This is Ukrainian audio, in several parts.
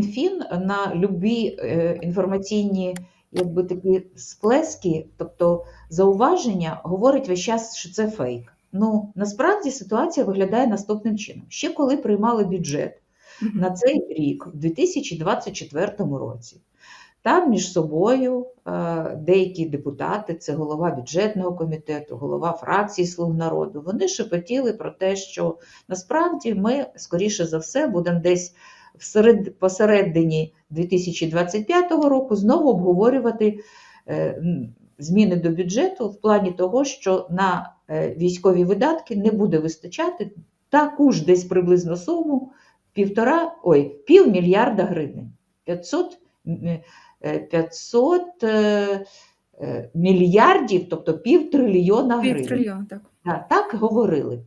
Мінфін на любі е, інформаційні якби такі сплески, тобто зауваження, говорить весь час, що це фейк. Ну насправді ситуація виглядає наступним чином. Ще коли приймали бюджет на цей рік, в 2024 році. Там між собою е, деякі депутати, це голова бюджетного комітету, голова фракції Слуг народу, вони шепотіли про те, що насправді ми, скоріше за все, будемо десь всеред, посередині 2025 року знову обговорювати е, зміни до бюджету в плані того, що на е, військові видатки не буде вистачати таку ж десь приблизно суму півтора, ой, півмільярда гривень. 500, е, 500 е, мільярдів, тобто півтрильйона гривень. Півтрильйона, так. Так, так говорили.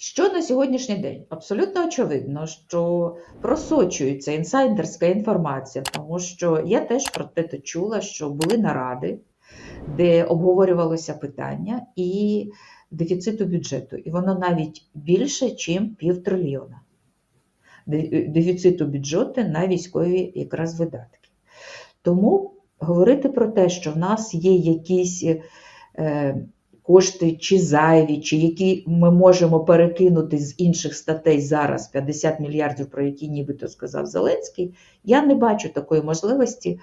Що на сьогоднішній день? Абсолютно очевидно, що просочується інсайдерська інформація, тому що я теж про те чула, що були наради, де обговорювалося питання і дефіциту бюджету, і воно навіть більше, ніж півтрильйона. Дефіциту бюджету на військові якраз видатки. Тому говорити про те, що в нас є якісь е, кошти чи зайві, чи які ми можемо перекинути з інших статей зараз 50 мільярдів, про які нібито сказав Зеленський, я не бачу такої можливості,